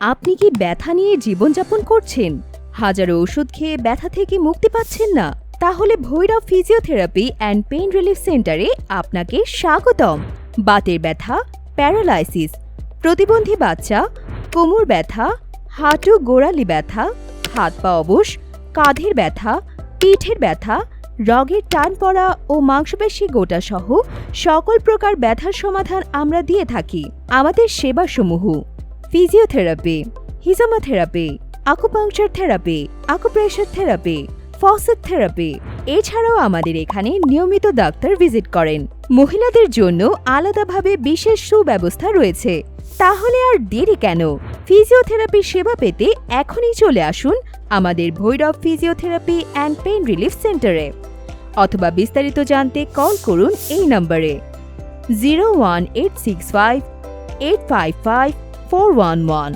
আপনি কি ব্যথা নিয়ে জীবনযাপন করছেন? হাজারো ওষুধ খেয়ে ব্যথা থেকে মুক্তি পাচ্ছেন না? তাহলে Bhairab physiotherapy and pain relief সেন্টারে আপনাকে স্বাগতম। বাতের ব্যথা, প্যারালাইসিস, প্রতিবন্ধী বাচ্চা, কোমর ব্যথা, হাঁটু গোড়ালি ব্যথা, হাত পা অবশ, কাঁধের ব্যথা, পিঠের ব্যথা, রগের টান পড়া ও মাংসপেশি গোটা সহ সকল প্রকার ব্যথার সমাধান আমরা দিয়ে থাকি। আমাদের সেবাসমূহ। ফিজিওথেরাপি হিজোমাথেরাপি আকুপাংচার থেরাপি আকুপ্রেশার থেরাপি ফসেট থেরাপি এছাড়াও আমাদের এখানে নিয়মিত ডাক্তার ভিজিট করেন। মহিলাদের জন্য আলাদাভাবে বিশেষ সুব্যবস্থা রয়েছে। তাহলে আর দেরি কেন? ফিজিওথেরাপি সেবা পেতে এখনই চলে আসুন আমাদের Bhairab physiotherapy and pain relief সেন্টারে অথবা বিস্তারিত জানতে কল করুন এই নম্বরে। Zero one eight six five eight five five four one one